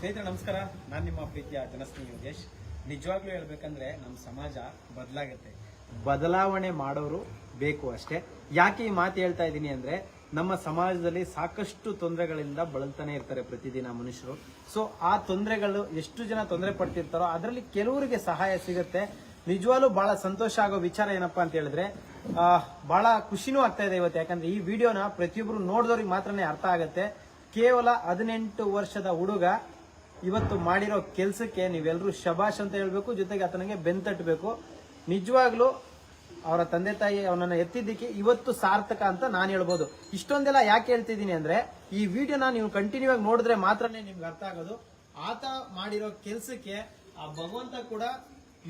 ಸ್ನೇಹಿತರೆ, ನಮಸ್ಕಾರ. ನಾನು ನಿಮ್ಮ ಪ್ರೀತಿಯ ಜನಸ್ನೇಹಿ ಯೋಗೇಶ್. ನಿಜವಾಗ್ಲೂ ಹೇಳ್ಬೇಕಂದ್ರೆ ನಮ್ಮ ಸಮಾಜ ಬದಲಾಗುತ್ತೆ. ಬದಲಾವಣೆ ಮಾಡೋರು ಬೇಕು ಅಷ್ಟೇ. ಯಾಕೆ ಈ ಮಾತು ಹೇಳ್ತಾ ಇದ್ದೀನಿ ಅಂದ್ರೆ ನಮ್ಮ ಸಮಾಜದಲ್ಲಿ ಸಾಕಷ್ಟು ತೊಂದರೆಗಳಿಂದ ಬಳಲ್ತಾನೆ ಇರ್ತಾರೆ ಪ್ರತಿದಿನ ಮನುಷ್ಯರು. ಸೊ ಆ ತೊಂದರೆಗಳು ಎಷ್ಟು ಜನ ತೊಂದರೆ ಪಡ್ತಿರ್ತಾರೋ ಅದರಲ್ಲಿ ಕೆಲವರಿಗೆ ಸಹಾಯ ಸಿಗುತ್ತೆ. ನಿಜವಾಗ್ಲೂ ಬಹಳ ಸಂತೋಷ ಆಗೋ ವಿಚಾರ ಏನಪ್ಪಾ ಅಂತ ಹೇಳಿದ್ರೆ ಬಹಳ ಖುಷಿನೂ ಆಗ್ತಾ ಇದೆ ಇವತ್ತು. ಯಾಕಂದ್ರೆ ಈ ವಿಡಿಯೋನ ಪ್ರತಿಯೊಬ್ರು ನೋಡಿದವ್ರಿಗೆ ಮಾತ್ರನೇ ಅರ್ಥ ಆಗುತ್ತೆ. ಕೇವಲ ಹದಿನೆಂಟು ವರ್ಷದ ಹುಡುಗ ಇವತ್ತು ಮಾಡಿರೋ ಕೆಲಸಕ್ಕೆ ನೀವೆಲ್ಲರೂ ಶಬಾಷ್ ಅಂತ ಹೇಳಬೇಕು, ಜೊತೆಗೆ ಆತನಿಗೆ ಬೆಂತಟ್ಟಬೇಕು ನಿಜವಾಗ್ಲೂ ಅವರ ತಂದೆ ತಾಯಿ ಅವನನ್ನು ಎತ್ತಿದ್ದಕ್ಕೆ ಇವತ್ತು ಸಾರ್ಥಕ ಅಂತ ನಾನು ಹೇಳ್ಬೋದು. ಇಷ್ಟೊಂದೆಲ್ಲ ಯಾಕೆ ಹೇಳ್ತಿದ್ದೀನಿ ಅಂದ್ರೆ, ಈ ವಿಡಿಯೋನ ನೀವು ಕಂಟಿನ್ಯೂ ಆಗಿ ನೋಡಿದ್ರೆ ಮಾತ್ರನೇ ನಿಮ್ಗೆ ಅರ್ಥ ಆಗೋದು. ಆತ ಮಾಡಿರೋ ಕೆಲಸಕ್ಕೆ ಆ ಭಗವಂತ ಕೂಡ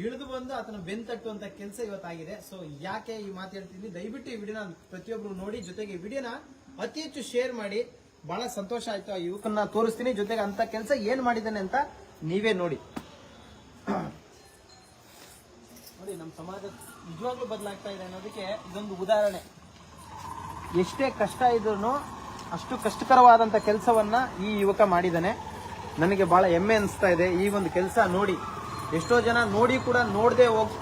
ಇಳಿದು ಬಂದು ಆತನ ಬೆಂತಟ್ಟುವಂತ ಕೆಲಸ ಇವತ್ತಾಗಿದೆ. ಸೊ ಯಾಕೆ ಈ ಮಾತು ಹೇಳ್ತಿದ್ದೀನಿ, ದಯವಿಟ್ಟು ಈ ವಿಡಿಯೋನ ಪ್ರತಿಯೊಬ್ರು ನೋಡಿ, ಜೊತೆಗೆ ವಿಡಿಯೋನ ಅತಿ ಹೆಚ್ಚು ಶೇರ್ ಮಾಡಿ. ಬಹಳ ಸಂತೋಷ ಆಯ್ತು ಆ ಯುವಕನ್ನ ತೋರಿಸ್ತೀನಿ. ಜೊತೆಗೆ ಅಂತ ಕೆಲಸ ಏನ್ ಮಾಡಿದ್ದಾನೆ ಅಂತ ನೀವೇ ನೋಡಿ. ನೋಡಿ ನಮ್ಮ ಸಮಾಜ ನಿಜವಾಗ್ಲೂ ಬದಲಾಗ್ತಾ ಇದೆ ಅನ್ನೋದಕ್ಕೆ ಇದೊಂದು ಉದಾಹರಣೆ. ಎಷ್ಟೇ ಕಷ್ಟ ಇದ್ರೂ ಅಷ್ಟು ಕಷ್ಟಕರವಾದಂತ ಕೆಲಸವನ್ನ ಈ ಯುವಕ ಮಾಡಿದ್ದಾನೆ. ನನಗೆ ಬಹಳ ಹೆಮ್ಮೆ ಅನಿಸ್ತಾ ಇದೆ ಈ ಒಂದು ಕೆಲಸ ನೋಡಿ. ಎಷ್ಟೋ ಜನ ನೋಡಿ ಕೂಡ ನೋಡದೆ ಹೋಗ್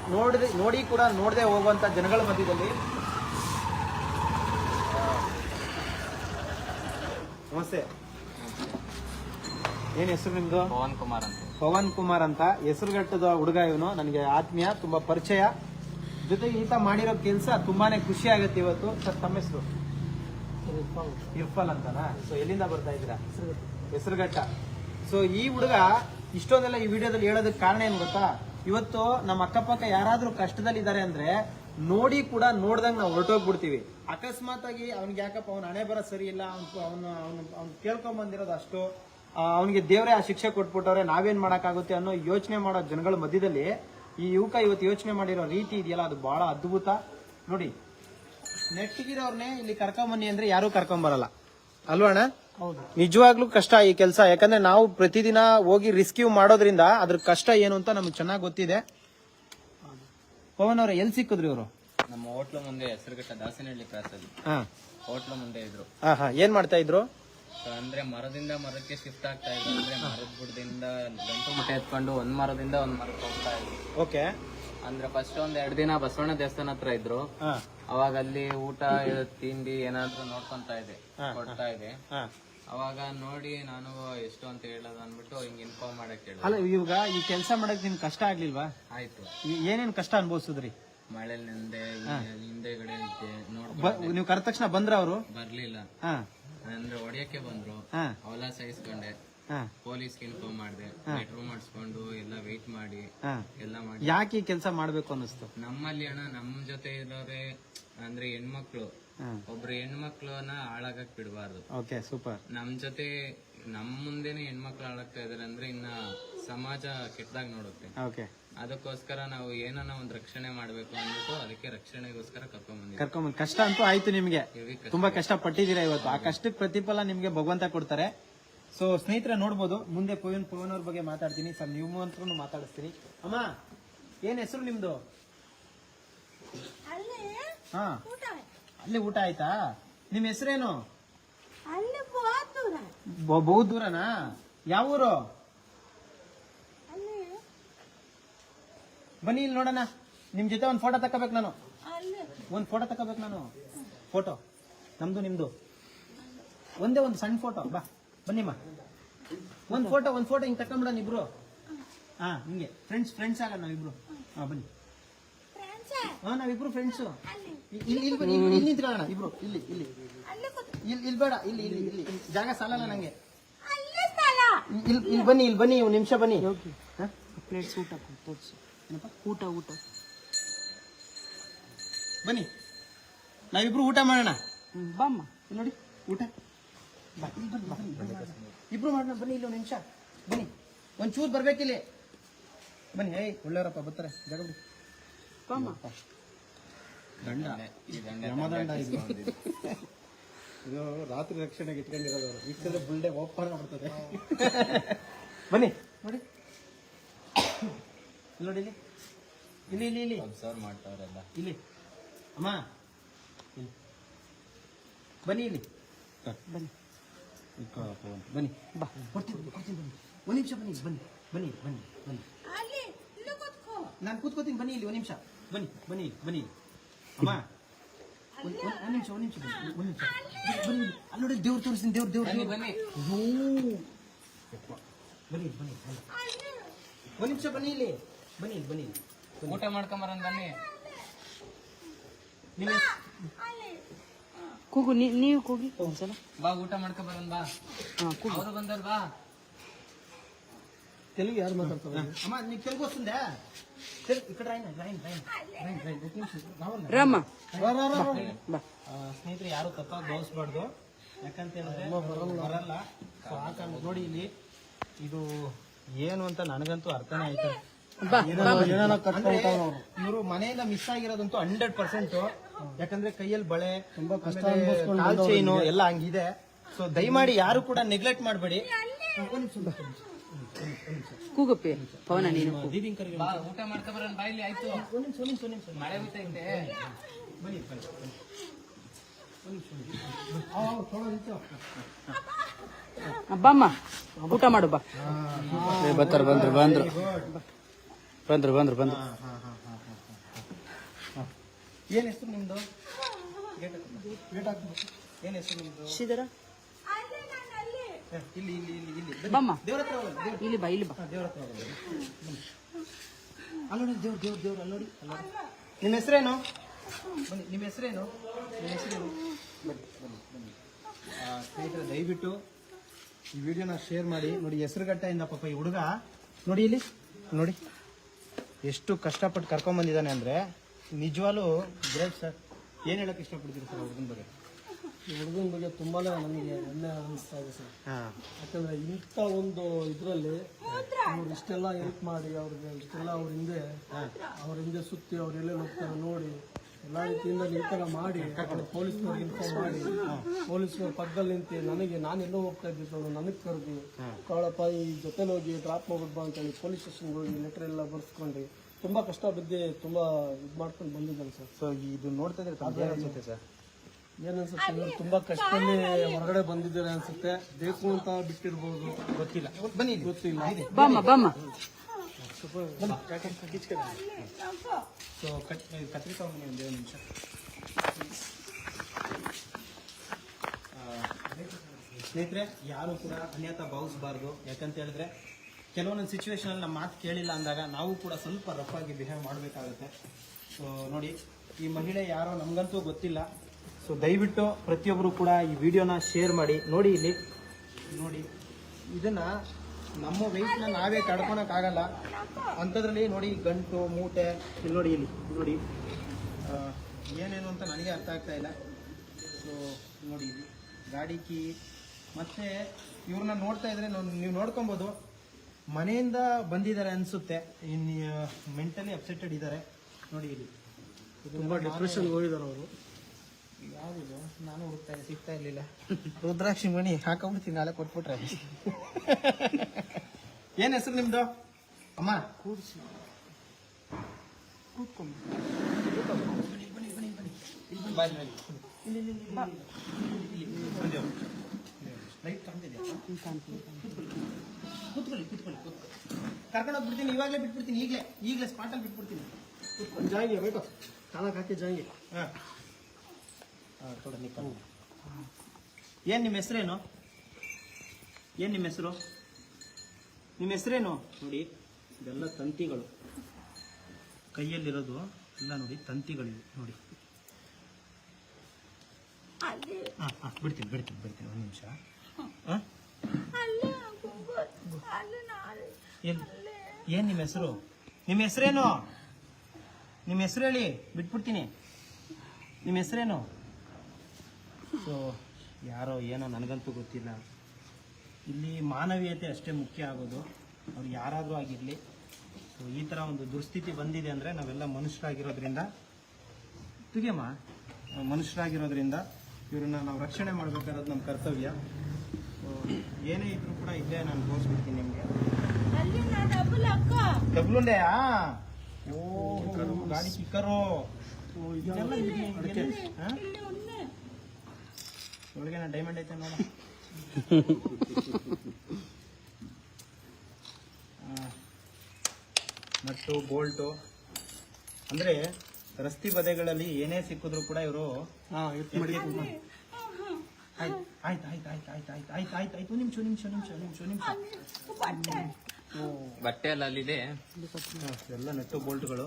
ನೋಡಿ ಕೂಡ ನೋಡದೆ ಹೋಗುವಂತ ಜನಗಳ ಮಧ್ಯದಲ್ಲಿ ನಮಸ್ತೆ. ಏನ್ ಹೆಸರು ನಿಮ್ದು? ಪವನ್ ಕುಮಾರ್ ಅಂತ. ಪವನ್ ಕುಮಾರ್ ಅಂತ. ಹೆಸರುಗಟ್ಟದ ಹುಡುಗ ಇವನು. ನನಗೆ ಆತ್ಮೀಯ ತುಂಬಾ ಪರಿಚಯ. ಜೊತೆಗೆ ಈತ ಮಾಡಿರೋ ಕೆಲಸ ತುಂಬಾನೇ ಖುಷಿ ಆಗುತ್ತೆ ಇವತ್ತು. ಸರ್ ತಮ್ಮ ಹೆಸರು? ಇರ್ಫಲ್ ಅಂತನಾ? ಸೊ ಎಲ್ಲಿಂದ ಬರ್ತಾ ಇದ್ದೀರಾ? ಹೆಸರುಘಟ್ಟ. ಸೊ ಈ ಹುಡುಗ ಇಷ್ಟೊಂದೆಲ್ಲ ಈ ವಿಡಿಯೋದಲ್ಲಿ ಹೇಳೋದಕ್ಕೆ ಕಾರಣ ಏನು ಗೊತ್ತಾ? ಇವತ್ತು ನಮ್ಮ ಅಕ್ಕಪಕ್ಕ ಯಾರಾದ್ರೂ ಕಷ್ಟದಲ್ಲಿದ್ದಾರೆ ಅಂದ್ರೆ ನೋಡಿ ಕೂಡ ನೋಡ್ದಂಗೆ ನಾವು ಹೊರಟೋಗ್ಬಿಡ್ತೀವಿ. ಅಕಸ್ಮಾತ್ ಆಗಿ ಅವ್ನಿಗೆ ಯಾಕಪ್ಪ ಅವ್ನ ಹಣೆ ಬರ ಸರಿ ಇಲ್ಲ ಅವ್ನು ಅವನು ಅವ್ನು ಕೇಳ್ಕೊಂಡ್ ಬಂದಿರೋದು ಅಷ್ಟು ಅವನಿಗೆ ದೇವರೇ ಆ ಶಿಕ್ಷೆ ಕೊಟ್ಬಿಟ್ಟವ್ರೆ ನಾವೇನ್ ಮಾಡಕ್ಕಾಗುತ್ತೆ ಅನ್ನೋ ಯೋಚನೆ ಮಾಡೋ ಜನಗಳ ಮಧ್ಯದಲ್ಲಿ ಈ ಯುವಕ ಇವತ್ತು ಯೋಚನೆ ಮಾಡಿರೋ ರೀತಿ ಇದೆಯಲ್ಲ ಅದು ಬಹಳ ಅದ್ಭುತ. ನೋಡಿ ನೆಟ್ಟಿಗಿರೋರ್ನೇ ಇಲ್ಲಿ ಕರ್ಕೊಂಬನ್ನಿ ಅಂದ್ರೆ ಯಾರು ಕರ್ಕೊಂಬರಲ್ಲ. ಅಲ್ವಾ ಅಣ್ಣ? ಹೌದು. ನಿಜವಾಗ್ಲೂ ಕಷ್ಟ ಈ ಕೆಲಸ ಯಾಕಂದ್ರೆ ನಾವು ಪ್ರತಿದಿನ ಹೋಗಿ ರಿಸ್ಕ್ಯೂ ಮಾಡೋದ್ರಿಂದ ಅದ್ರ ಕಷ್ಟ ಏನು ಅಂತ ನಮ್ಗೆ ಚೆನ್ನಾಗಿ ಗೊತ್ತಿದೆ. ಪವನ್ ಅವ್ರ ಎಲ್ಲಿ ಸಿಕ್ಕಿದ್ರಿ ಇವರು? ನಮ್ಮ ಹೋಟ್ಲು ಮುಂದೆ ಹೆಸರುಘಟ್ಟ ದಾಸನಹಳ್ಳಿ ಕ್ರಾಸ್ ಅಲ್ಲಿ. ಹಾ. ಹೋಟ್ಲು ಮುಂದೆ ಇದ್ರು. ಹಾ ಹಾ. ಏನ್ ಮಾಡ್ತಾ ಇದ್ರು? So ಅಂದ್ರೆ ಮರದಿಂದ ಮರಕ್ಕೆ ಶಿಫ್ಟ್ ಆಗ್ತಾ ಇದ್ರು. ಅಂದ್ರೆ ಮರದ ಬುಡದಿಂದ ಗಂಟು ಮುಟ್ಟೆ ಎತ್ಕೊಂಡು ಒಂದ್ ಮರದಿಂದ ಒಂದ್ ಮರಕ್ಕೆ ಹೋಗ್ತಾ ಇದ್ರು. ಓಕೆ. ಅಂದ್ರೆ ಫಸ್ಟ್ ಒಂದ್ ಎರಡ್ ದಿನ ಬಸವಣ್ಣ ದೇವಸ್ಥಾನ ಹತ್ರ ಇದ್ರು. ಹಾ. ಅವಾಗ ಅಲ್ಲಿ ಊಟ ತಿಂಡಿ ಏನಾದ್ರು ನೋಡ್ಕೊಂತಾ ಇದೆ. ಕೊಡ್ತಾ ಇದೆ. ಹಾ. ಅವಾಗ ನೋಡಿ ನಾನು ಎಷ್ಟು ಅಂತ ಹೇಳೋದು ಅಂದ್ಬಿಟ್ಟು ಹಿಂಗ್ ಇನ್ಫಾರ್ಮ್ ಮಾಡಕ್ ಅಲ್ಲ ಇವಾಗ ಈ ಕೆಲಸ ಮಾಡಕ್ ನಿನ್ ಕಷ್ಟ ಆಗ್ಲಿಲ್ವಾ? ಆಯ್ತು. ಈ- ಏನೇನ್ ಕಷ್ಟ ಅನ್ಭವಿಸಿದ್ರಿ? ಮಳೆ ನಿಂದೆ ಹಿಂದೆಗಡೆ ಇದ್ದೆ ನೋಡ್ಕೊಂಡು. ನೀವು ಕರೆದ ತಕ್ಷಣ ಬಂದ್ರ ಅವರು? ಬರ್ಲಿಲ್ಲ. ಹಾ. ಅಂದ್ರೆ ಹೊಡಿಯಕ್ಕೆ ಬಂದ್ರು. ಹಾ. ಅವೆಲ್ಲ ಸಹಿಸ್ಕೊಂಡೆ. ಪೊಲೀಸ್ ಪೊಲೀಸ್ಗೆ ಇನ್ಫಾರ್ಮ್ ಮಾಡಿದೆ. ಮೆಟ್ರೋ ಮಾಡಿಸ್ಕೊಂಡು ಎಲ್ಲ ವೆಯ್ಟ್ ಮಾಡಿ. ಹಾ. ಎಲ್ಲ ಮಾಡಿ. ಯಾಕೆ ಈ ಕೆಲಸ ಮಾಡ್ಬೇಕು ಅನ್ನಿಸ್ತು? ನಮ್ಮಲ್ಲಿ ಅಣ್ಣ ನಮ್ ಜೊತೆ ಇರೋರೆ ಅಂದ್ರೆ ಹೆಣ್ಮಕ್ಳು. ಒಬ್ರು ಹೆಣ್ಮಕ್ಳನ್ನ ಹಾಳಾಗಕ್ ಬಿಡಬಾರ್ದು. Okay super. ನಮ್ ಜೊತೆ ನಮ್ ಮುಂದೆನೆ ಹೆಣ್ಮಕ್ಳು ಹಾಳಾಗ್ತಾ ಇದಾರೆ ಅಂದ್ರೆ ಇನ್ನ ಸಮಾಜ ಕೆಟ್ಟದಾಗ ನೋಡುತ್ತೆ. ಓಕೆ. ಅದಕ್ಕೋಸ್ಕರ ನಾವು ಏನನ್ನ ಒಂದ್ ರಕ್ಷಣೆ ಮಾಡ್ಬೇಕು ಅಂದ್ಬಿಟ್ಟು ಅದಕ್ಕೆ ರಕ್ಷಣೆಗೋಸ್ಕರ ಕರ್ಕೊಂಡ್ ಕರ್ಕೊಂಡ್ ಕರ್ಕೊಂಬಂದ್ ಕಷ್ಟ ಅಂತೂ ಆಯ್ತು ನಿಮ್ಗೆ. ಹೆವಿ ಕಷ್ಟ. ತುಂಬಾ ಕಷ್ಟ ಪಟ್ಟಿದ್ದೀರಾ ಇವತ್ತು. ಆ ಕಷ್ಟಕ್ಕೆ ಪ್ರತಿಫಲ ನಿಮ್ಗೆ ಭಗವಂತ ಕೊಡ್ತಾರೆ. ಸೊ ಸ್ನೇಹಿತರೆ ನೋಡ್ಬೋದು. ಮುಂದೆ ಪವನ್ ಪವನ್ ಅವ್ರ ಬಗ್ಗೆ ಮಾತಾಡ್ತೀನಿ. ಸರ್ ನಿಮ್ಮ ಅಂತ ಮಾತಾಡಿಸ್ತೀನಿ. ಅಮ್ಮ ಏನ್ ಹೆಸರು ನಿಮ್ದು? ಅಲ್ಲಿ ಹಾ. ಊಟ ಅಲ್ಲಿ ಊಟ ಆಯ್ತಾ? ನಿಮ್ ಹೆಸರೇನು? ಅಲ್ಲಿ ಬಹು ದೂರನಾ ಯಾವ ಊರು? ಅಲ್ಲಿ. ಬನ್ನಿ ಇಲ್ಲಿ ನೋಡೋಣ ನಿಮ್ ಜೊತೆ ಒಂದ್ ಫೋಟೋ ತಕೋಬೇಕು ನಾನು. ಅಲ್ಲಿ. ಒಂದ್ ಫೋಟೋ ತಕೋಬೇಕು ನಾನು. ಫೋಟೋ ನಮ್ದು ನಿಮ್ದು. ಒಂದೇ ಒಂದು ಸಣ್ಣ ಫೋಟೋ ಬಾ ಬನ್ನಿಮ್ಮ ಒಂದ್ ಫೋಟೋ ಒಂದ್ ಫೋಟೋ ಹಿಂಗ್ ತಕೊಂಬಿಡೋಣ ಇಬ್ರು. ಹಾ ಹಿಂಗೆ. ಫ್ರೆಂಡ್ಸ್ ಫ್ರೆಂಡ್ಸ್ ಆಗ ನಾವಿಬ್ರು. ಹಾ ಬನ್ನಿ. ಫ್ರೆಂಡ್ಸ್ ಹಾ ನಾವಿಬ್ರು ಫ್ರೆಂಡ್ಸ್ ಇಲ್ಲಿ ಇಲ್ಲಿ ಬನ್ನಿ ಇಲ್ಲಿ ನಿಂತ್ಕೊಳ್ಳೋಣ ಇಬ್ರು ಇಲ್ಲಿ ಇಲ್ಲಿ. ಇಲ್ಲಿ ಇಲ್ಲಿ ಬೇಡ ಇಲ್ಲಿ ಇಲ್ಲಿ ಇಲ್ಲಿ. ಇಲ್ಲಿ. ಜಾಗ ಸಾಲಲ್ಲ ನಂಗೆ. ಅಲ್ಲಿ ಸ್ಥಳ ಇಲ್ಲಿ ಇಲ್ಲಿ ಬನ್ನಿ ಇಲ್ಲಿ ಬನ್ನಿ ಒಂದು ನಿಮಿಷ ಬನ್ನಿ. ಹಾ? ಪ್ಲೇಟ್ಸ್ ಊಟ ತೋರಿಸು. ಏನಪ್ಪ? ಊಟ ಊಟ. ಬನ್ನಿ. ನಾವಿಬ್ರು ಊಟ ಮಾಡೋಣ. ಹ್ಮ್, ಬಾಮ್ಮ. ಇಲ್ಲಿ ನೋಡಿ ಊಟ. ಬಾ, ಇಲ್ಲಿ ಬನ್ನಿ, ಬನ್ನಿ, ಬನ್ನಿ. ಇಬ್ರು ಮಾಡೋಣ ಬನ್ನಿ ಇಲ್ಲಿ ಒಂದು ನಿಮಿಷ. ಬನ್ನಿ. ಒಂಚೂರು ಬರ್ಬೇಕಿಲ್ಲಿ. ಬನ್ನಿ ಏಯ್ ಒಳ್ಳೆಯವರಪ್ಪ ಬರ್ತಾರೆ. ಜಾಗ ಬಿಡಿ. ಬಾಮ್ಮ. ದಂಡ. ಈ ದಂಡ ಯಮದಂಡ ಇದು ಇದು ರಾತ್ರಿ ರಕ್ಷಣೆಗೆ ಇಟ್ಕೊಂಡಿರೋದು ವೀಕ್ಷದ ಬುಲ್ಡೆ ಓಪನ್ ಆಗ್ಬಿಡ್ತದೆ ಬನ್ನಿ. ನೋಡಿ. ಇಲ್ಲಿ ನೋಡಿ ಇಲ್ಲಿ. ಇಲ್ಲಿ ಇಲ್ಲಿ ಇಲ್ಲಿ. ಅಬ್ಸರ್ವ್ ಮಾಡ್ತಾವ್ರೆಲ್ಲ. ಇಲ್ಲಿ. ಅಮ್ಮ. ಇಲ್ಲಿ. ಬನ್ನಿ ಇಲ್ಲಿ. ಬನ್ನಿ. ಬನ್ನಿ. ಬಾ. ಕೊಡ್ತೀನಿ ಕೊಡ್ತೀನಿ ಬನ್ನಿ. ಒಂದು ನಿಮಿಷ ಬನ್ನಿ ಬನ್ನಿ ಬನ್ನಿ ಬನ್ನಿ ಬನ್ನಿ. ಅಲ್ಲಿ ಇಲ್ಲೇ ಕೂತ್ಕೋ. ನಾನು ಕೂತ್ಕೋತೀನಿ ಬನ್ನಿ ಇಲ್ಲಿ ಒಂದು ನಿಮಿಷ. ಬನ್ನಿ ಬನ್ನಿ ಬನ್ನಿ ಅಮ್ಮ ಒಂದು ನಿಮಿಷ ಒಂದು ನಿಮಿಷ ಬನ್ನಿ ಒಂದು ನಿಮಿಷ. ಬನ್ನಿ ಇಲ್ಲಿ. ಅಲ್ಲಿ ನೋಡಿ ದೇವ್ರು ತೋರಿಸ್ತೀನಿ ದೇವ್ರು ದೇವ್ರು ಬನ್ನಿ ದೇವ್ರು. ಬನ್ನಿ. ಬನ್ನಿ ಬನ್ನಿ ಬನ್ನಿ. ಅಲ್ಲಿ. ಒಂದು ನಿಮಿಷ ಬನ್ನಿ ಇಲ್ಲಿ. ಬನ್ನಿ ಇಲ್ಲಿ, ಬನ್ನಿ. ಊಟ ಮಾಡ್ಕೊಂಬರನ್ ಬನ್ನಿ. ನಿಮ್ಮ ಕೂಗು ನೀ ನೀವು ಕೂಗಿ. ಒಂದ್ಸಲ. ಬಾ ಊಟ ಮಾಡ್ಕೊಂಬರನ್ ಬಾ. ಹಾಂ ಕೂಗು. ಅವರು ಬಂದವ್ರು ಬಾ. తెలుగు యారు మాట్లాడతారు అమ్మా నీకు తెలుగు వస్తుందా తెలు- ఇక్కడ రాయండి రాయండి రాయండి రాయండి రాయండి ఒక నిమిషం రావాలి ರಾಮ రా, రా, రా, రా. ಬಾ ಆ, ಸ್ನೇಹಿತರೆ ಯಾರು ತಪ್ಪ ಭಾವಿಸ್ಬಾರ್ದು ಯಾಕಂತ ಹೇಳಿದ್ರೆ ಬರಲ್ಲ ಸೊ ಆ ಕಾರಣ ನೋಡಿ ಇಲ್ಲಿ ಇದು ಏನು ಅಂತ ನನಗಂತೂ ಅರ್ಥನೇ ಆಯ್ತು ಬಾ ಇವರು ಮನೆಯಿಂದ ಮಿಸ್ ಆಗಿರೋದಂತೂ ಹಂಡ್ರೆಡ್ ಪರ್ಸೆಂಟ್ ಯಾಕಂದ್ರೆ ಕೈಯಲ್ಲಿ ಬಳೆ ಕಾಲ್ ಚೈನು ಎಲ್ಲ ಹಂಗಿದೆ ಸೊ ದಯಮಾಡಿ ಯಾರು ಕೂಡ ನೆಗ್ಲೆಕ್ಟ್ ಮಾಡಬೇಡಿ ಕೂಗಪ್ಪಿ ಪವನ ನೀನು ಊಟ ಮಾಡ್ತಾ ಬರೋಣ ಬಾಯಿಲಿ ಆಯ್ತು. ಮಳೆ ಬೀತೈತೆ ಬನ್ನಿ ಬನ್ನಿ ಬನ್ನಿ ಆ, ಬಾಮ್ಮ ಊಟ ಮಾಡು ಬಾ. ಬರ್ತಾರೆ ಬಂದ್ರು ಬಂದ್ರು ಬಂದ್ರು. ಬಂದ್ರು ಬಂದ್ರು ಏನ್ ಹೆಸರು ನಿಮ್ದು? ಗೇಟ್ ಏನ್ ಹೆಸರು ನಿಮ್ದು? ಶ್ರೀಧರ ಅಲ್ಲಿ ನಾನು ಅಲ್ಲಿ ಹ, ಇಲ್ಲಿ ಇಲ್ಲಿ ಇಲ್ಲಿ ಇಲ್ಲಿ. ಬಮ್ಮ. ದೇವ್ರ ಹತ್ರ ಇಲ್ಲಿ ಬಾ ಇಲ್ಲಿ ಬಾ. ದೇವರತ್ರ ದೇವ್ರ ಹತ್ರ. ಅಲ್ಲಿ ನೋಡಿ ದೇವ್ರ ದೇವ್ರ ದೇವ್ರ ಅಲ್ಲಿ ನೋಡಿ ಅಲ್ಲಿ ನೋಡಿ. ನಿಮ್ಮ ಹೆಸರೇನು? ಬನ್ನಿ ನಿಮ್ಮ ಹೆಸರೇನು? ನಿಮ್ಮ ಹೆಸರೇನು? ಬನ್ನಿ ಬನ್ನಿ ಬನ್ನಿ. ಸ್ನೇಹಿತರೆ ದಯವಿಟ್ಟು ಈ ವಿಡಿಯೋನ ಶೇರ್ ಮಾಡಿ. ನೋಡಿ ಹೆಸರುಗಟ್ಟೆಯಿಂದ ಪಾಪ ಈ ಹುಡುಗ ನೋಡಿ ಇಲ್ಲಿ ನೋಡಿ. ಎಷ್ಟು ಕಷ್ಟಪಟ್ಟು ಕರ್ಕೊಂಬಂದಿದ್ದಾನೆ ಬಂದಿದ್ದಾನೆ ಅಂದ್ರೆ ನಿಜವಾಗ್ಲೂ ಗ್ರೇಟ್ ಸರ್. ಏನು ಹೇಳಕ್ ಇಷ್ಟಪಡ್ತೀರಿ ಸರ್ ಹುಡುಗನ ಬಗ್ಗೆ? ಹುಡುಗನ ಬಗ್ಗೆ ತುಂಬಾನೇ ನನಗೆ ಹೆಮ್ಮೆ ಅನಿಸ್ತಾ ಇದೆ ಸರ್. ಯಾಕಂದರೆ ಇಂಥ ಒಂದು ಇದರಲ್ಲಿ ಅವ್ರು ಇಷ್ಟೆಲ್ಲ ಹೆಲ್ಪ್ ಮಾಡಿ ಅವ್ರಿಗೆ ಇಷ್ಟೆಲ್ಲ ಅವ್ರ ಹಿಂದೆ ಅವ್ರ ಹಿಂದೆ ಸುತ್ತಿ ಅವ್ರು ಎಲ್ಲ ಹೋಗ್ತಾರೆ ನೋಡಿ ಎಲ್ಲ ರೀತಿಯಿಂದ ಈ ಥರ ಮಾಡಿ ಪೊಲೀಸ್ನವ್ರಿಗೆ ಇನ್ಫಾರ್ಮ್ ಮಾಡಿ ಪೊಲೀಸ್ನವ್ರ ಪಕ್ಕದಲ್ಲಿ ನಿಂತು ನನಗೆ ನಾನು ಎಲ್ಲೋ ಹೋಗ್ತಾ ಇದ್ದಿದ್ದು ಸರ್ ನನಗೆ ಕರೆದು. ಕವಳಪ್ಪ ಈ ಜೊತೆಲಿ ಹೋಗಿ ಡ್ರಾಪ್ ಮಾಡ್ಬಿಟ್ಟು ಬಾ ಅಂತೇಳಿ ಪೊಲೀಸ್ ಸ್ಟೇಷನ್ಗೆ ಹೋಗಿ ಲೆಟರ್ ಎಲ್ಲ ಬರ್ಸ್ಕೊಂಡು ತುಂಬ ಕಷ್ಟ ಬಿದ್ದು ತುಂಬ ಇದು ಮಾಡ್ಕೊಂಡು ಬಂದಿದ್ದಾನೆ ಸರ್. ಸೊ ಇದು ನೋಡ್ತಾ ಇದ್ರೆ ಸರ್. ಏನನ್ಸುತ್ತೆ ನೀವು ತುಂಬಾ ಕಷ್ಟದಲ್ಲಿ ಹೊರಗಡೆ ಬಂದಿದ್ದಾರೆ ಅನ್ಸುತ್ತೆ. ಬೇಕು ಅಂತ ಬಿಟ್ಟಿರ್ಬೋದು. ಗೊತ್ತಿಲ್ಲ. ಬನ್ನಿ. ಗೊತ್ತಿಲ್ಲ. ಬಾಮ್ಮ ಬಾಮ್ಮ. ಸೊ ಕಟ್ ಕತ್ರಿ ತಗೊಂಬನ್ನಿ ಒಂದೇ ನಿಮಿಷ. ಸ್ನೇಹಿತರೆ ಯಾರು ಕೂಡ ಅನ್ಯತಾ ಭಾವಿಸಬಾರ್ದು. ಯಾಕಂತ ಹೇಳಿದ್ರೆ ಕೆಲವೊಂದೊಂದು ಸಿಚುವೇಶನ್ ಅಲ್ಲಿ ನಮ್ಮ ಮಾತು ಕೇಳಿಲ್ಲ ಅಂದಾಗ ನಾವು ಕೂಡ ಸ್ವಲ್ಪ ರಫ್ ಆಗಿ ಬಿಹೇವ್ ಮಾಡಬೇಕಾಗುತ್ತೆ. ಸೊ ನೋಡಿ ಈ ಮಹಿಳೆ ಯಾರೋ ನಮಗಂತೂ ಗೊತ್ತಿಲ್ಲ. ಸೊ ದಯವಿಟ್ಟು ಪ್ರತಿಯೊಬ್ಬರು ಕೂಡ ಈ ವಿಡಿಯೋನ ಶೇರ್ ಮಾಡಿ. ನೋಡಿ ಇಲ್ಲಿ. ನೋಡಿ. ಇದನ್ನ ನಮ್ಮ ವೆಯ್ಟ್ನ ನಾವೇ ತಡ್ಕೊಳಕ್ಕಾಗಲ್ಲ ಅಂಥದ್ರಲ್ಲಿ ನೋಡಿ ಗಂಟು ಮೂಟೆ ಇಲ್ಲಿ ನೋಡಿ ಇಲ್ಲಿ. ನೋಡಿ. ಏನೇನು ಅಂತ ನನಗೆ ಅರ್ಥ ಆಗ್ತಾ ಇಲ್ಲ. ಸೊ ನೋಡಿ ಇಲ್ಲಿ. ಗಾಡಿ ಕೀ. ಮತ್ತೆ ಇವ್ರನ್ನ ನೋಡ್ತಾ ಇದ್ರೆ ನಾವು- ನೀವು ನೋಡ್ಕೊಬೋದು. ಮನೆಯಿಂದ ಬಂದಿದ್ದಾರೆ ಅನ್ಸುತ್ತೆ. ಇನ್ನು ಮೆಂಟಲಿ ಅಪ್ಸೆಟೆಡ್ ಇದ್ದಾರೆ. ನೋಡಿ ಇಲ್ಲಿ. ತುಂಬಾ ಡಿಪ್ರೆಷನ್ ಹೋಗಿದ್ದಾರೆ ಅವರು. ಯಾವುದು ನಾನು ಹುಡುಕ್ತಾ ಸಿಗ್ತಾ ಇರ್ಲಿಲ್ಲ. ರುದ್ರಾಕ್ಷಿ ಮಣಿ ಹಾಕೊಂಡ್ಬಿಡ್ತೀನಿ ನಾಳೆ ಕೊಟ್ಬಿಟ್ರೆ. ಏನ್ ಹೆಸರು ನಿಮ್ದು? ಅಮ್ಮ. ಕೂಡ್ಸಿ ಕೂತ್ಕೊಳ್ಳಿ ಕೂತ್ಕೊಳ್ಳಿ ಕೂತ್ಕೊಳ್ಳಿ. ಕರ್ಕೊಂಡು ಹೋಗ್ಬಿಡ್ತೀನಿ ಇವಾಗಲೇ ಬಿಟ್ಬಿಡ್ತೀನಿ ಈಗಲೇ ಈಗಲೇ ಸ್ಪಾಟಲ್ಲಿ ಬಿಟ್ಬಿಡ್ತೀನಿ. ಜಾಯಿಗೆ ಬೇಕು ಕಾಲಕ್ಕೆ ಹಾಕಿ ಜಾಯಿಗೆ. ಹಾ. ಏನ್ ನಿಮ್ಮ ಹೆಸರೇನು? ಏನ್ ನಿಮ್ಮ ಹೆಸರು? ನಿಮ್ಮ ಹೆಸರೇನು? ನೋಡಿ ಇದೆಲ್ಲ ತಂತಿಗಳು. ಕೈಯಲ್ಲಿರೋದು ಎಲ್ಲ ನೋಡಿ ತಂತಿಗಳಿವೆ ನೋಡಿ. ಹಾಂ ಹಾ ಹಾ ಬಿಡ್ತೀನಿ ಬಿಡ್ತೀನಿ ಬಿಡ್ತೀನಿ ಒಂದು ನಿಮಿಷ. ಹಾಂ? ಏನ್ ಏನ್ ನಿಮ್ಮ ಹೆಸರು? ನಿಮ್ಮ ಹೆಸರೇನು? ನಿಮ್ಮ ಹೆಸರು ಹೇಳಿ ಬಿಟ್ಬಿಡ್ತೀನಿ. ನಿಮ್ಮ ಹೆಸರೇನು? ಸೊ ಯಾರೋ ಏನೋ ನನಗಂತೂ ಗೊತ್ತಿಲ್ಲ. ಇಲ್ಲಿ ಮಾನವೀಯತೆ ಅಷ್ಟೇ ಮುಖ್ಯ ಆಗೋದು. ಅವ್ರು ಯಾರಾದರೂ ಆಗಿರಲಿ. ಸೊ ಈ ಥರ ಒಂದು ದುಸ್ಥಿತಿ ಬಂದಿದೆ ಅಂದರೆ ನಾವೆಲ್ಲ ಮನುಷ್ಯರಾಗಿರೋದ್ರಿಂದ ತುಗೆಮ್ಮ ಮನುಷ್ಯರಾಗಿರೋದ್ರಿಂದ ಇವ್ರನ್ನ ನಾವು ರಕ್ಷಣೆ ಮಾಡಬೇಕಾರೋದು ನಮ್ಮ ಕರ್ತವ್ಯ. ಸೊ ಏನೇ ಇದ್ರೂ ಕೂಡ ಇಲ್ಲೇ ನಾನು ತೋರಿಸ್ಬಿಡ್ತೀನಿ ನಿಮಗೆ. ಅಲ್ಲಿ ನಾನು ಡಬಲ್ ಅಕ್ಕ. ಡಬ್ಲುಂಡೆಯಾ ಓ ಗಾಡಿ ಕಿಕ್ಕರು ಇದೆಲ್ಲ ಇದೆ, ಇದೆಲ್ಲ- ಹಾ? ಇಲ್ಲಿ ಉಣ್ಣೆ ಒಳಗೇನ ಡೈಮಂಡ್ ಐತೆ ನೋಡ. Nut bolt. ಅಂದ್ರೆ ರಸ್ತೆ ಬದೆಗಳಲ್ಲಿ ಏನೇ ಸಿಕ್ಕಿದ್ರು ಕೂಡ ಇವರು ಆಯ್ತು ಆಯ್ತು ಆಯ್ತು ಆಯ್ತು ಆಯ್ತು ಆಯ್ತು ಆಯ್ತು ಆಯ್ತು ಆಯ್ತು. ನಿಮಿಷ ನಿಮಿಷ ನಿಮಿಷ ನಿಮಿಷ ನಿಮಿಷ. ಬಟ್ಟೆ ಬಟ್ಟೆ ಎಲ್ಲ ಅಲ್ಲಿದೆ. ಎಲ್ಲ ನಟ್ಟು ಬೋಲ್ಟ್ಗಳು.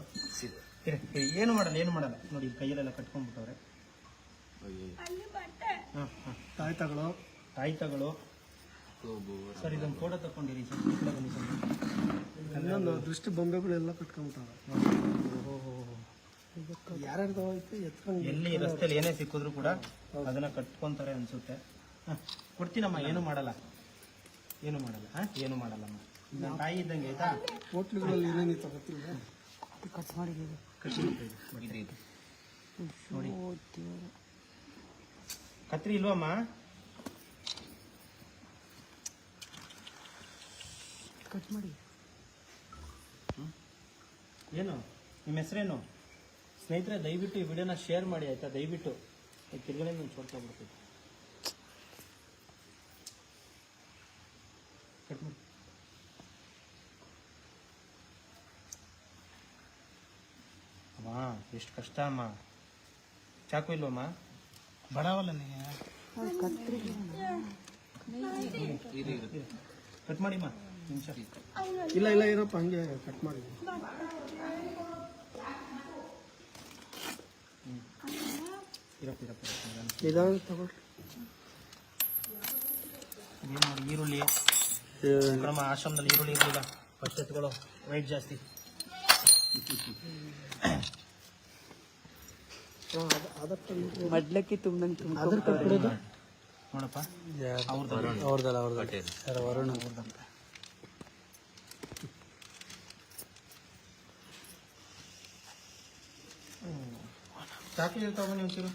ಏನು ಮಾಡಲ್ಲ ಏನು ಮಾಡಲ್ಲ. ನೋಡಿ ಕೈಯಲ್ಲೆಲ್ಲ ಕಟ್ಕೊಂಡ್ಬಿಟ್ಟವ್ರೆ ಅಲ್ಲಿ ಬಟ್ಟೆ ಹಾಂ ಹಾಂ ತಾಯ್ತಗಳು. ತಾಯ್ತಗಳು. ಸರ್ ಇದೊಂದು ಫೋಟೋ ತಕೊಂಡಿರಿ ಸರ್. ಈ ಕಡೆ ಬನ್ನಿ ಸರ್. ದೃಷ್ಟಿ ಬೊಂಬೆಗಳೆಲ್ಲ ಕಟ್ಕೊಂಬಿಟ್ಟಾವ. ಯಾರ್ಯಾರ್ದು ಐತೆ ಎತ್ಕೊಂಡು ಎಲ್ಲಿ ರಸ್ತೆಯಲ್ಲಿ ಏನೇ ಸಿಕ್ಕಿದ್ರು ಕೂಡ ಅದನ್ನ ಕಟ್ಕೊಂತಾರೆ ಅನ್ಸುತ್ತೆ. ಹ, ಕೊಡ್ತೀನಮ್ಮ ಏನು ಮಾಡಲ್ಲ. ಏನು ಮಾಡಲ್ಲ ಹಾ ಏನು ಮಾಡಲ್ಲಮ್ಮ ನನ್ನ ತಾಯಿ ಇದ್ದಂಗೆ ಆಯ್ತಾ? ಹೋಟ್ಲುಗಳಲ್ಲಿ ಏನೇನು ಗೊತ್ತಿಲ್ಲ ಕಟ್ ಮಾಡಿದ್ದೀವಿ. ಇದು ನೋಡಿ. ಕತ್ರಿ ಇಲ್ವಮ್ಮ? ಕಟ್ ಮಾಡಿ. ಏನು? ನಿಮ್ಮ ಹೆಸರೇನು? ಸ್ನೇಹಿತರೆ ದಯವಿಟ್ಟು ಈ ವಿಡಿಯೋನ ಶೇರ್ ಮಾಡಿ ಆಯಿತಾ? ದಯವಿಟ್ಟು. ತಿರ್ಗಡೆ ನಾನು ಬಿಡ್ತೀವಿ ಕಟ್ ಮಾಡಿ. ಅಮ್ಮ ಎಷ್ಟು ಕಷ್ಟ ಅಮ್ಮ. ಚಾಕು ಇಲ್ವಮ್ಮ? ಬಡವಲ್ಲ ನೀ ಕಟ್ ಮಾಡಿಮ್ಮ. ನಿಮಿಷ ಇಲ್ಲ ಇಲ್ಲ ಏನಪ್ಪ ಹಂಗೆ ಕಟ್ ಮಾಡಿ. ಇರಪ್ಪ ಇರಪ್ಪ ನಿಧಾನ. ನೋಡಿ ಈರುಳ್ಳಿ ನಮ್ಮ ಆಶ್ರಮದಲ್ಲಿ ಈರುಳ್ಳಿ ಇರಲಿಲ್ಲ. ಫಸ್ಟ್ ಎತ್ಕೊಳ್ಳೋ ವೈಟ್ ಜಾಸ್ತಿ. ಮಡ್ಲಕ್ಕಿ ತುಂಬಂಗೆ ತುಂಬ ನೋಡಪ್ಪ. ಅವ್ರದ್ದಲ್ಲ ಅವ್ರದ್ದು ಯಾರ ವರುಣ. ಚಾಕಿ ಇರ್ತಾವ ನೀವು ಒಂಚೂರು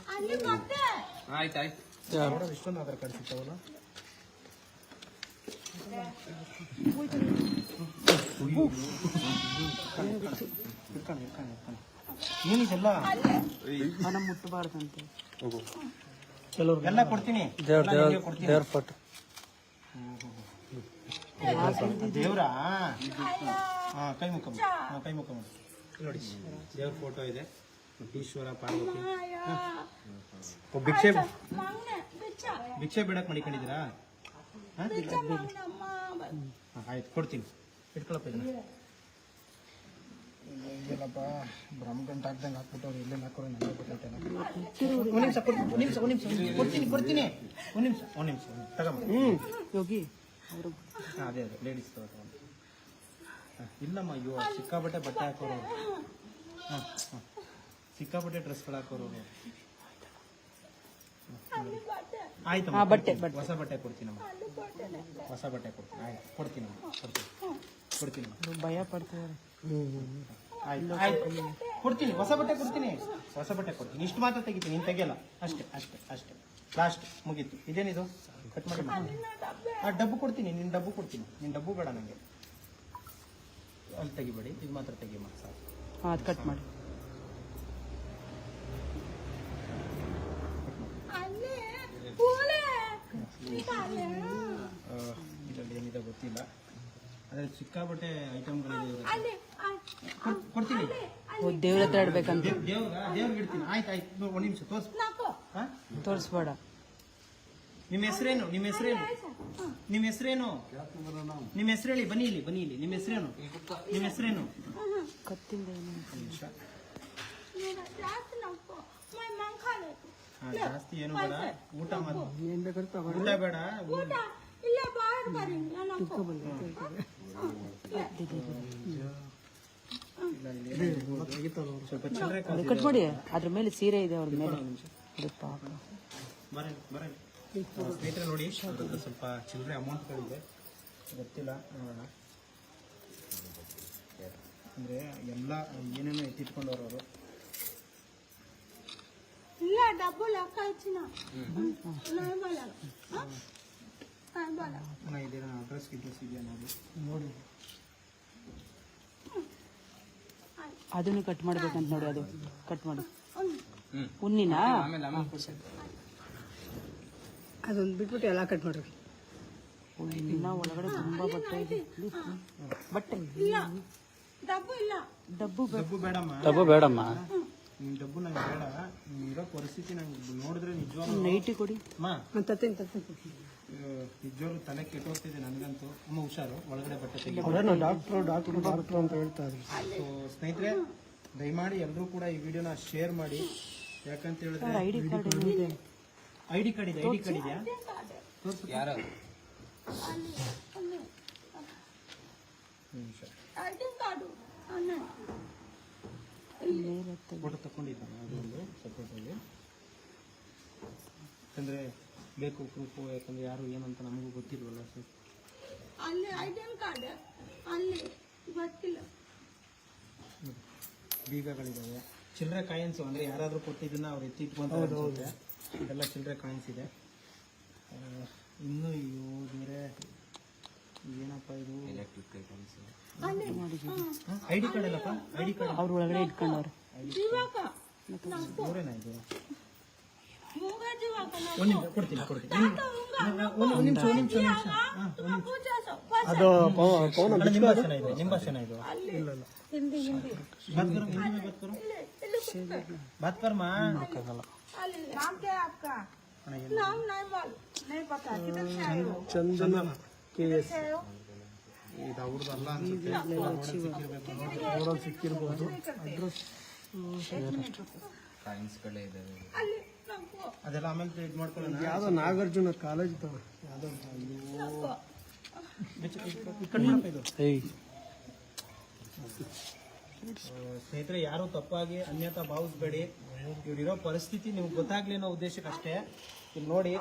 ಆಯ್ತು ಆಯ್ತು. ನೋಡೋದು ಇಷ್ಟೊಂದು ಆಧಾರ್ ಕಾರ್ಡ್ ಸಿಗ್ತಾವಲ್ಲ? ಏನಿದೆಲ್ಲ? ಮುಟ್ಟಬಾರ್ದಂತೆ ಎಲ್ಲ ಕೊಡ್ತೀನಿ. ದೇವ್ರ ಫೋಟೋ. ದೇವ್ರಾ? ಹಾ ಕೈ ಮುಖ. ಕೈ ಮುಖ. ನೋಡಿ. ದೇವ್ರ ಫೋಟೋ ಇದೆ. ಈಶ್ವರ ಪಾರ್ವತಿ. ಓ, ಭಿಕ್ಷೆ ಭಿಕ್ಷೆ. ಬಿಡಕ್ ಮಡಿಕೊಂಡಿದ್ದೀರಾ? ಆಯ್ತು ಕೊಡ್ತೀನಿ. ಇಟ್ಕೊಳಪ್ಪ ಇದನ್ನ. ಇಲ್ಲಪ್ಪ ಬ್ರಹ್ಮಗಂಟ ಹಾಕ್ದಂಗೆ ಹಾಕ್ಬಿಟ್ಟವ್ರು ಇಲ್ಲೇ ಹಾಕೋರು ನನಗೆ ಗೊತ್ತೈತಲ್ಲ ಒಂದು ನಿಮಿಷ ಒಂದು ನಿಮಿಷ ಒಂದು ನಿಮಿಷ ಕೊಡ್ತೀನಿ ಕೊಡ್ತೀನಿ. ಒಂದು ನಿಮಿಷ ಒಂದು ನಿಮಿಷ ತಗೊಂಬ. ಯೋಗಿ ಅವರು. ಹಾಂ ಅದೇ ಅದೇ. ಲೇಡೀಸ್ ತಗೊಂಡು ಇಲ್ಲಮ್ಮ ಅಯ್ಯೋ ಸಿಕ್ಕಾಬಟ್ಟೆ ಬಟ್ಟೆ ಹಾಕೋರು. ಹಾಂ ಹಾಂ. ಸಿಕ್ಕಾಪಟ್ಟೆ ಡ್ರೆಸ್ಗಳು ಹಾಕೋರು ಆಯ್ತು ಬಟ್ಟೆ ಆಯ್ತಮ್ಮ ಹಾ, ಬಟ್ಟೆ, ಕೊಡ್ತೀನಿ. ಹೊಸ ಬಟ್ಟೆ ಹೊಸ ಕೊಡ್ತೀನಿ. ಆಯ್ತು ಕೊಡ್ತೀನಿ ಕೊಡ್ತೀನಮ್ಮ ಭಯ ಪಡ್ತಿದ್ದಾರೆ ಆಯ್ತು ಕೊಡ್ತೀನಿ ಹೊಸ ಬಟ್ಟೆ ಕೊಡ್ತೀನಿ. ಹೊಸ ಬಟ್ಟೆ ಕೊಡ್ತೀನಿ. ಇಷ್ಟು ಮಾತ್ರ ತೆಗಿತೀನಿ ನೀನು ತೆಗಿಯಲ್ಲ. ಅಷ್ಟೇ ಅಷ್ಟೇ ಅಷ್ಟೇ. ಲಾಸ್ಟ್ ಮುಗೀತು. ಇದೇನಿದು? ಕಟ್ ಮಾಡಿ ಆ ಡಬ್ಬು ಕೊಡ್ತೀನಿ ನಿನ್ನ ಡಬ್ಬು ಕೊಡ್ತೀನಿ. ನಿನ್ನ ಡಬ್ಬು ಬೇಡ ನನಗೆ ಅಲ್ಲಿ ತೆಗಿಬೇಡಿ ಇದು ಮಾತ್ರ ತೆಗಿಯಮ್ಮ ಸರ್ ಅದು ಕಟ್ ಮಾಡಿ ಅಲ್ಲಿ ಪೂಲೆ ಇದರಲ್ಲಿ ಏನಿದೆ ಗೊತ್ತಿಲ್ಲ. ಅದೇ ಸಿಕ್ಕಾಪಟ್ಟೆ ಐಟಮ್ಗಳಿದೆ ಕೊಡ್ತೀನಿ. ಓ ದೇವ್ರ ಹತ್ರ ಇಡ್ಬೇಕಂತ. ದೇವ್ ದೇವ್ರ ದೇವ್ರಿಗೆ ಇಡ್ತೀನಿ. ಆಯ್ತು ಆಯ್ತು. ಒಂದು ನಿಮಿಷ ತೋರ್ಸು. ತೋರಿಸ್ಬೇಡ. ನಿಮ್ಮ ಹೆಸರೇನು? ನಿಮ್ಮ ಹೆಸರೇನು? ನಿಮ್ಮ ಹೆಸರೇನು? ನಿಮ್ಮ ಹೆಸರು ಹೇಳಿ ಬನ್ನಿ ಇಲ್ಲಿ ಬನ್ನಿ ಇಲ್ಲಿ. ನಿಮ್ಮ ಹೆಸರೇನು? ನಿಮ್ಮ ಹೆಸರೇನು? ಕತ್ತಿಂದ ಏನು ನಿಮಿಷ. ನೀನು ಜಾಸ್ತಿ ಏನು ಬೇಡ. ಊಟ ಮಾಡಿ. ಏನ್ ಬೇಕಾದ್ರೆ ತಗೊಳ್ಳಿ ಊಟ. ಬೇಡ ಕಟ್ ಮಾಡಿ, ಅದ್ರ ಮೇಲೆ ಸೀರೆ ಇದೆ ಅವ್ರ ಮೇಲೆ. ಪಾಪ. ನೋಡಿ ಸ್ವಲ್ಪ ಚಿಲ್ಲರೆ ಅಮೌಂಟ್ಗಳಿದೆ ಗೊತ್ತಿಲ್ಲ ನೋಡೋಣ ಅಂದರೆ ಎಲ್ಲ ಏನೇನೋ ಎತ್ತಿಟ್ಕೊಂಡವ್ರು ಅವರು ಇಲ್ಲ ಡబ్బು ಲೆಕ್ಕ ಇಚ್ಚಿನ ಇದೇನೋ ಅಡ್ರೆಸ್ ಗಿಡ್ರೆಸ್ ಇದೆಯಾ ನೋಡಿ ನೋಡಿ. ಅದನ್ನು ಕಟ್ ಮಾಡ್ಬೇಕಂತ ನೋಡಿ ಅದು. ಕಟ್ ಮಾಡಿ. ಹುಣ್ಣಿನ ಅದೊಂದು ಬಿಟ್ಬಿಟ್ಟು ಎಲ್ಲ ಕಟ್ ಮಾಡ್ರಿ. ಇನ್ನ ಒಳಗಡೆ ತುಂಬಾ ಬಟ್ಟೆ ಇದೆ. ಬಟ್ಟೆ ಇಲ್ಲ. ಡಬ್ಬು ಇಲ್ಲ. ಡಬ್ಬು ಡಬ್ಬು ಬೇಡಮ್ಮ. ಡಬ್ಬು ಬೇಡಮ್ಮ. ನಿಮ್ ಡಬ್ಬು ನಂಗೆ ಬೇಡ. ಇರೋ ಪರಿಸ್ಥಿತಿ ನಂಗೆ ನೋಡಿದ್ರೆ ನಿಜವಾಗ್ಲೂ ನೈಟಿ ಕೊಡಿ. ಅಮ್ಮ ನಿಜವಾಗ್ಲೂ ತಲೆ ಕೆಟ್ಟೋಗ್ತಿದೆ ನನಗಂತೂ. ಅಮ್ಮ ಹುಷಾರು ಒಳಗಡೆ ಬಟ್ಟೆ ತೆಗೆದು ಡಾಕ್ಟ್ರು ಡಾಕ್ಟ್ರು ಡಾಕ್ಟ್ರು ಅಂತ ಹೇಳ್ತಾ ಇದ್ರು ಸೊ ಸ್ನೇಹಿತರೆ ದಯಮಾಡಿ ಎಲ್ಲರೂ ಕೂಡ ಈ ವಿಡಿಯೋನ ಶೇರ್ ಮಾಡಿ. ಯಾಕಂತ ಹೇಳಿದ್ರೆ ಐ ಡಿ ಕಾರ್ಡ್ ಏನಿದೆ ಐ ಡಿ ಕಾರ್ಡ್ ಇದೆ ಐ ಡಿ ಕಾರ್ಡ್ ಇದೆಯಾ? ಯಾರು? ಫೋಟೋ ತಗೊಂಡಿದ್ದಾನೆ ಅದೊಂದು ಸಪ್ರೇಟಾಗಿ ಯಾಕಂದ್ರೆ ಬೇಕು ಪ್ರೂಫು ಯಾಕಂದ್ರೆ ಯಾರು ಏನಂತ ನಮಗೂ ಗೊತ್ತಿಲ್ವಲ್ಲ ಸರ್ ಅಲ್ಲಿ ಐಡಿ ಕಾರ್ಡ್ ಅಲ್ಲಿ ಗೊತ್ತಿಲ್ಲ. ಬೀಗಗಳಿದ್ದಾವೆ ಚಿಲ್ಲರೆ ಕಾಯಿನ್ಸು ಅಂದರೆ ಯಾರಾದರೂ ಕೊಟ್ಟಿದ್ದನ್ನ ಅವ್ರು ಅನ್ಸುತ್ತೆ. ಇದೆಲ್ಲ ಚಿಲ್ಲರೆ ಕಾಯಿನ್ಸ್ ಇದೆ. ಇನ್ನೂ ಇವು ಅಯ್ಯೋ ಬೇರೆ ಏನಪ್ಪ ಇದು? Electric items I D card ಅಲ್ಲಪ್ಪ? I D card. ಅವ್ರ ಒಳಗಡೆ ಇಟ್ಕೊಂಡವ್ರೆ. ಅವರೇನಾ ಇದು? ಒಂದು ನಿಮಿಷ ಕೊಡ್ತೀನಿ ಕೊಡ್ತೀನಿ ಒಂದು ನಿಮಿಷ ಒಂದು ನಿಮಿಷ ಪೂಜಾ ಅದು ಪವ- ಪವನ ಅಲ್ಲ, ನಿಮ್ಮ ಭಾಷೆನ ಇದು ನಿಮ್ಮ ಭಾಷೆನ ಇದು ಹಿಂದಿ ಹಿಂದಿ बात करो हिंदी में बात करो ಇಲ್ಲಿ ಕೂತ್ಕೊ. बात कर माँ ಅಲ್ಲಿ नाम क्या है आपका नाम नहीं मालूम नहीं पता किधर से आए हो ಚಂದನ ಕೆ ಎಸ್ से आए हो ಇದು ಅವ್ರದ್ದಲ್ಲ ಅನ್ಸುತ್ತೆ ಅವರಲ್ಲಿ ಸಿಕ್ಕಿರ್ಬೋದು ಕಾಯಿನ್ಸ್ಗಳೇ ಇದಾವೆ ಅಲ್ಲಿ ನಮ್ಗೂ ಅದೆಲ್ಲ ಆಮೇಲೆ ಇದು ಮಾಡ್ಕೊಳ್ಳೋಣ. ಯಾವ್ದೋ ನಾಗಾರ್ಜುನ ಕಾಲೇಜ್ ತಗೋ ಯಾವುದೋ ಸ್ನೇಹಿತರೆ ಯಾರು ತಪ್ಪಾಗಿ ಅನ್ಯತ ಭಾವಿಸ್ಬೇಡಿ. ಇವ್ರಿರೋ ಪರಿಸ್ಥಿತಿ ನಿಮ್ಗೆ ಗೊತ್ತಾಗ್ಲಿ ಅನ್ನೋ ಉದ್ದೇಶಕ್ಕಷ್ಟೇ. ಇಲ್ಲಿ ನೋಡಿ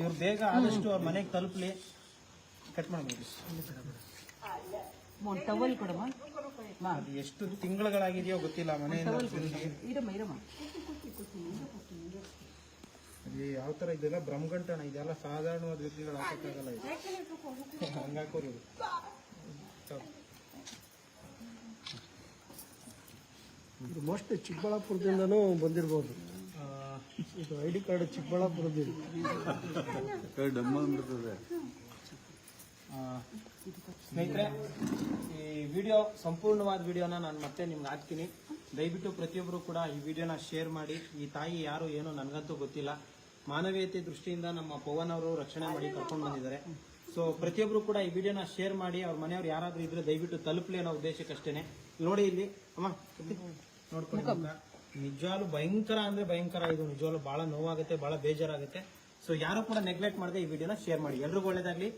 ಇವ್ರು ಬೇಗ ಆದಷ್ಟು ಅವ್ರ ಮನೆಗೆ ತಲುಪಲಿ. ಕಟ್ ಮಾಡ್ಬೋದು. ಎಷ್ಟು ತಿಂಗಳುಗಳಾಗಿದೆಯೋ ಗೊತ್ತಿಲ್ಲ ಮನೆಯಿಂದ ಅದು ಯಾವ ತರ ಇದೆಲ್ಲ ಬ್ರಹ್ಮಗಂಟಣ ಇದೆಲ್ಲ ಸಾಧಾರಣವಾದ ವ್ಯಕ್ತಿಗಳು ಹಾಕೋಕ್ಕಾಗಲ್ಲ ಇದು. ಹಂಗಾಕೋರಿ ಇದು. ಇದು ಮೋಸ್ಟ್ ಚಿಕ್ಕಬಳ್ಳಾಪುರದಿಂದನೂ ಬಂದಿರ್ಬೋದು. ಇದು ಐ ಡಿ ಕಾರ್ಡ್ ಚಿಕ್ಕಬಳ್ಳಾಪುರದಿಂದ. ಆ, ಸ್ನೇಹಿತರೆ ಈ ವಿಡಿಯೋ ಸಂಪೂರ್ಣವಾದ ವಿಡಿಯೋನ ನಾನು ಮತ್ತೆ ನಿಮ್ಗೆ ಹಾಕ್ತೀನಿ. ದಯವಿಟ್ಟು ಪ್ರತಿಯೊಬ್ಬರು ಕೂಡ ಈ ವಿಡಿಯೋನ ಶೇರ್ ಮಾಡಿ. ಈ ತಾಯಿ ಯಾರು ಏನು ನನಗಂತೂ ಗೊತ್ತಿಲ್ಲ. ಮಾನವೀಯತೆ ದೃಷ್ಟಿಯಿಂದ ನಮ್ಮ ಪವನ್ ಅವರು ರಕ್ಷಣೆ ಮಾಡಿ ಕರ್ಕೊಂಡು ಬಂದಿದ್ದಾರೆ. ಸೊ ಪ್ರತಿಯೊಬ್ರು ಕೂಡ ಈ ವಿಡಿಯೋನ ಶೇರ್ ಮಾಡಿ ಅವ್ರ ಮನೆಯವ್ರು ಯಾರಾದ್ರೂ ಇದ್ರೆ ದಯವಿಟ್ಟು ತಲುಪಲಿ ಅನ್ನೋ ಉದ್ದೇಶಕ್ಕಷ್ಟೇನೆ. ನೋಡಿ ಇಲ್ಲಿ ಅಮ್ಮ ನೋಡ್ಕೊಂಡು ನಿಜವಾಲು ಭಯಂಕರ ಅಂದ್ರೆ ಭಯಂಕರ ಇದು. ನಿಜವಾಲು ಬಹಳ ನೋವಾಗುತ್ತೆ ಬಹಳ ಬೇಜಾರಾಗುತ್ತೆ. ಸೊ ಯಾರು ಕೂಡ ನೆಗ್ಲೆಕ್ಟ್ ಮಾಡದೆ ಈ ವಿಡಿಯೋನ ಶೇರ್ ಮಾಡಿ. ಎಲ್ರಿಗೂ ಒಳ್ಳೇದಾಗ್ಲಿ.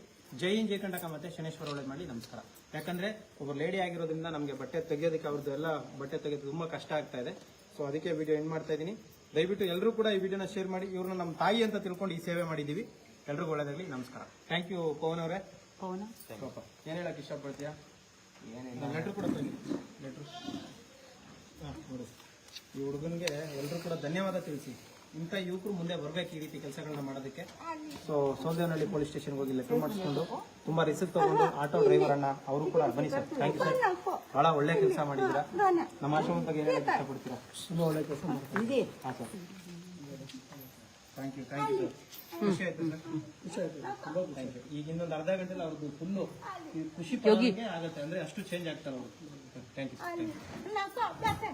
ಜೈ ಹಿಂದ್ ಜೈ ಕಂಡಕ ಮತ್ತೆ ಶನೇಶ್ವರ ಒಳ್ಳೆ ಮಾಡಿ ನಮಸ್ಕಾರ. ಯಾಕಂದ್ರೆ ಒಬ್ಬ ಲೇಡಿ ಆಗಿರೋದ್ರಿಂದ ನಮಗೆ ಬಟ್ಟೆ ತೆಗಿಯೋದಕ್ಕೆ ಅವ್ರದ್ದು ಎಲ್ಲ ಬಟ್ಟೆ ತೆಗೆಯೋದು ತುಂಬಾ ಕಷ್ಟ ಆಗ್ತಾ ಇದೆ. ಸೊ ಅದಕ್ಕೆ ವಿಡಿಯೋ ಎಂಡ್ ಮಾಡ್ತಾ ಇದ್ದೀನಿ. ದಯವಿಟ್ಟು ಎಲ್ಲರೂ ಕೂಡ ಈ ವಿಡಿಯೋನ ಶೇರ್ ಮಾಡಿ ಇವ್ರನ್ನ ನಮ್ಮ ತಾಯಿ ಅಂತ ತಿಳ್ಕೊಂಡು ಈ ಸೇವೆ ಮಾಡಿದೀವಿ ಎಲ್ರಿಗೂ ಒಳ್ಳೆದಾಗಲಿ ನಮಸ್ಕಾರ. ಥ್ಯಾಂಕ್ ಯು ಪವನ್ ಅವರೇ. ಪವನ ಪಾಪ ಏನ್ ಹೇಳಕ್ ಇಷ್ಟಪಡ್ತೀಯಾ? ಲೆಟ್ರ್ ಕೂಡ ಬನ್ನಿ ಲೆಟ್ರ್ ಹಾಂ ನೋಡಿ ಈ ಹುಡುಗನಿಗೆ ಎಲ್ಲರೂ ಕೂಡ ಧನ್ಯವಾದ ತಿಳಿಸಿ. ಇಂಥ ಯುವಕರು ಮುಂದೆ ಬರಬೇಕು ಈ ರೀತಿ ಕೆಲಸಗಳನ್ನ ಮಾಡೋದಕ್ಕೆ. ಸೊ ಸೋದೇವನಹಳ್ಳಿ ಪೊಲೀಸ್ ಸ್ಟೇಷನ್ಗೆ ಹೋಗಿ ಲೆಟರ್ ಮಾಡಿಸ್ಕೊಂಡು ತುಂಬಾ ರಿಸ್ಕ್ ತಗೊಂಡು ಆಟೋ ಡ್ರೈವರ್ ಅಣ್ಣ ಅವರು ಕೂಡ ಬನ್ನಿ ಸರ್ ಥ್ಯಾಂಕ್ ಯು ಸರ್ ಬಹಳ ಒಳ್ಳೆ ಕೆಲಸ ಮಾಡಿದ್ದೀರಾ? ನಮ್ಮ ಆಶ್ರಮದ ಬಗ್ಗೆ ಏನು ಇಷ್ಟಪಡ್ತೀರಾ? ತುಂಬ ಒಳ್ಳೆ ಕೆಲಸ ಮಾಡ್ತೀವಿ ಇದೆ. ಹಾಂ sir. Thank you thank you sir ಖುಷಿ ಆಯ್ತು ಸರ್ ಖುಷಿ ಆಯ್ತು. ಥ್ಯಾಂಕ್ ಯು ಈಗ ಇನ್ನೊಂದು ಅರ್ಧ ಗಂಟೆಲಿ ಅವ್ರದ್ದು ಫುಲ್ಲು ಖುಷಿ ಆಗುತ್ತೆ. ಅಂದ್ರೆ ಅಷ್ಟು ಚೇಂಜ್ ಆಗ್ತಾರೆ ಅವರು. Thank you sir thank you